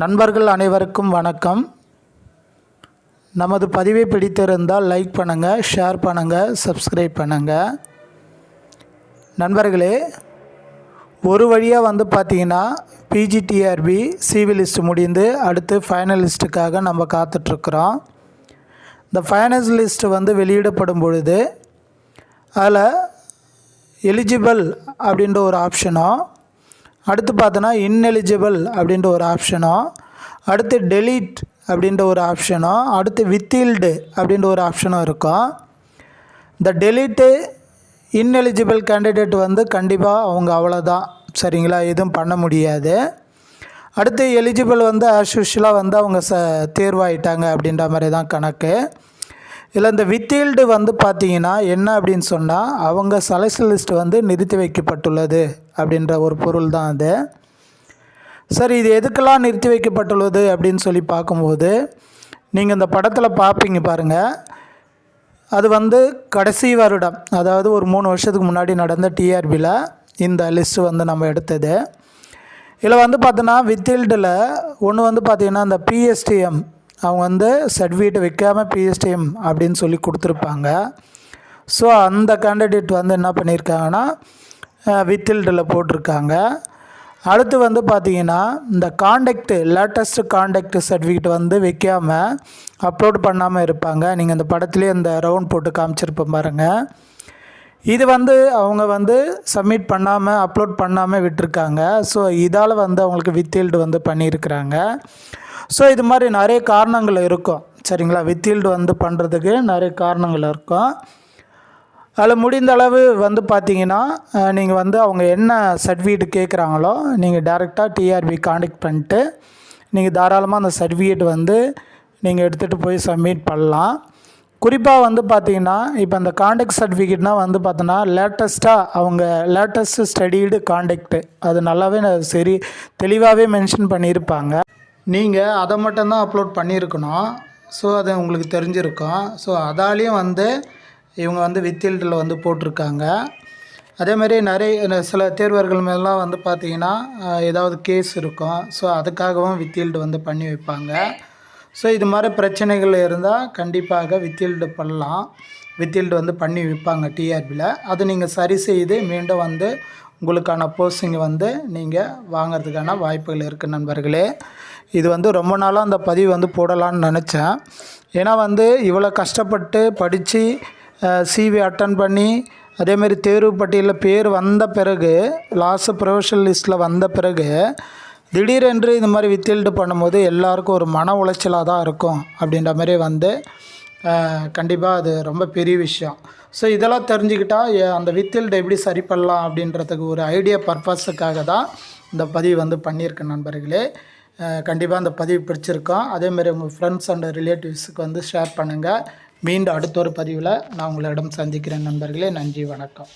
நண்பர்கள் அனைவருக்கும் வணக்கம். நமது பதிவை பிடித்திருந்தால் லைக் பண்ணுங்கள் ஷேர் பண்ணுங்கள் சப்ஸ்கிரைப் பண்ணுங்கள் நண்பர்களே ஒரு வழியாக வந்து பார்த்தீங்கன்னா பிஜிடிஆர்பி சிவி லிஸ்ட் முடிந்து அடுத்து ஃபைனல் லிஸ்ட்டுக்காக நம்ம காத்துட்ருக்குறோம். இந்த ஃபைனல் லிஸ்ட்டு வந்து வெளியிடப்படும் பொழுது அதில் எலிஜிபிள் அப்படின்ற ஒரு ஆப்ஷனும் அடுத்து பார்த்தோன்னா இன்எலிஜிபிள் அப்படின்ற ஒரு ஆப்ஷனும் அடுத்து டெலீட் அப்படின்ற ஒரு ஆப்ஷனும் அடுத்து வித்தீல்டு அப்படின்ற ஒரு ஆப்ஷனும் இருக்கும் இந்த டெலீட்டு இன்எலிஜிபிள் கேண்டிடேட் வந்து கண்டிப்பாக அவங்க அவ்வளோதான் சரிங்களா? எதுவும் பண்ண முடியாது. அடுத்து எலிஜிபிள் வந்து ஆஸ் யூஷுவலாக வந்து அவங்க ச தேர்வாயிட்டாங்க அப்படின்ற மாதிரி தான் கணக்கு. இதில் இந்த வித்தீல்டு வந்து பார்த்தீங்கன்னா என்ன அப்படின்னு சொன்னால் அவங்க சலசலிஸ்ட் வந்து நிறுத்தி வைக்கப்பட்டுள்ளது அப்படின்ற ஒரு பொருள் தான் அது. சரி இது எதுக்கெல்லாம் நிறுத்தி வைக்கப்பட்டுள்ளது அப்படின்னு சொல்லி பார்க்கும்போது நீங்கள் இந்த படத்தில் பார்ப்பீங்க பாருங்கள் அது வந்து கடைசி வருடம் அதாவது ஒரு மூணு வருஷத்துக்கு முன்னாடி நடந்த டிஆர்பியில் இந்த லிஸ்ட்டு வந்து நம்ம எடுத்தது. இதில் வந்து பார்த்தோன்னா வித்தீல்டில் ஒன்று வந்து பார்த்திங்கன்னா இந்த பிஎஸ்டிஎம் அவங்க வந்து சர்டிஃபிகேட் வைக்காமல் பிஎஸ்டிஎம் அப்படின்னு சொல்லி கொடுத்துருப்பாங்க. ஸோ அந்த கேண்டிடேட் வந்து என்ன பண்ணியிருக்காங்கன்னா வித்தில்டில் போட்டிருக்காங்க. அடுத்து வந்து பார்த்தீங்கன்னா இந்த காண்டக்ட் லேட்டஸ்ட் காண்டக்ட் சர்டிஃபிகேட் வந்து வைக்காமல் அப்லோட் பண்ணாமல் இருப்பாங்க. நீங்கள் இந்த படத்துலேயே இந்த ரவுண்ட் போட்டு காமிச்சிருப்போம் பாருங்கள் இது வந்து அவங்க வந்து சப்மிட் பண்ணாமல் அப்லோட் பண்ணாமல் விட்டுருக்காங்க. ஸோ இதால் வந்து அவங்களுக்கு வித்தீல்டு வந்து பண்ணியிருக்கிறாங்க. ஸோ இது மாதிரி நிறைய காரணங்கள் இருக்கும். சரிங்களா? வித்தீல்டு வந்து பண்ணுறதுக்கு நிறைய காரணங்கள் இருக்கும். அதில் முடிந்த அளவு வந்து பார்த்தீங்கன்னா நீங்கள் வந்து அவங்க என்ன சர்டிஃபிகேட் கேட்குறாங்களோ நீங்கள் டேரெக்டாக டிஆர்பி காண்டக்ட் பண்ணிட்டு நீங்கள் தாராளமாக அந்த சர்டிஃபிகேட் வந்து நீங்கள் எடுத்துகிட்டு போய் சப்மிட் பண்ணலாம். குறிப்பாக வந்து பார்த்தீங்கன்னா இப்போ அந்த காண்டக்ட் சர்டிஃபிகேட்னால் வந்து பார்த்தோன்னா லேட்டஸ்ட்டாக அவங்க லேட்டஸ்ட் ஸ்டடீடு காண்டக்ட்டு அது நல்லாவே சரி தெளிவாகவே மென்ஷன் பண்ணியிருப்பாங்க. நீங்கள் அதை மட்டும்தான் அப்லோட் பண்ணியிருக்கணும். ஸோ அது உங்களுக்கு தெரிஞ்சிருக்கும். ஸோ அதாலேயும் வந்து இவங்க வந்து வித்தில்டில் வந்து போட்டிருக்காங்க. அதேமாதிரி நிறைய சில தேர்வர்கள் மேலாம் வந்து பார்த்திங்கன்னா ஏதாவது கேஸ் இருக்கும். ஸோ அதுக்காகவும் வித்தீல்டு வந்து பண்ணி வைப்பாங்க. ஸோ இது மாதிரி பிரச்சனைகள் இருந்தால் கண்டிப்பாக வித்தீல்டு பண்ணலாம். வித்தீல்டு வந்து பண்ணி வைப்பாங்க டிஆர்பியில் அது நீங்கள் சரி செய்து மீண்டும் வந்து உங்களுக்கான போஸ்டிங்கை வந்து நீங்கள் வாங்கிறதுக்கான வாய்ப்புகள் இருக்குது நண்பர்களே. இது வந்து ரொம்ப நாளாக அந்த பதிவு வந்து போடலான்னு நினச்சேன். ஏன்னா வந்து இவ்வளோ கஷ்டப்பட்டு படித்து சிவி அட்டன் பண்ணி அதேமாரி தேர்வு பட்டியலில் பேர் வந்த பிறகு லாஸ்ட் ப்ரொஃபஷனல் லிஸ்ட்டில் வந்த பிறகு திடீரென்று இந்த மாதிரி வித்தில்டு பண்ணும்போது எல்லாருக்கும் ஒரு மன உளைச்சலாக தான் இருக்கும் அப்படின்ற மாதிரி வந்து கண்டிப்பாக அது ரொம்ப பெரிய விஷயம். ஸோ இதெல்லாம் தெரிஞ்சுக்கிட்டால் அந்த வித்தில்டு எப்படி சரி பண்ணலாம் அப்படின்றதுக்கு ஒரு ஐடியா பர்பஸுக்காக தான் இந்த பதிவு வந்து பண்ணியிருக்கேன் நண்பர்களே. கண்டிப்பாக அந்த பதிவு பிடிச்சிருக்கோம். அதேமாரி உங்கள் ஃப்ரெண்ட்ஸ் அண்ட் ரிலேட்டிவ்ஸுக்கு வந்து ஷேர் பண்ணுங்கள் மீண்டும் அடுத்த ஒரு பதிவில் நான் உங்களிடம் சந்திக்கிறேன் நண்பர்களே. நன்றி வணக்கம்.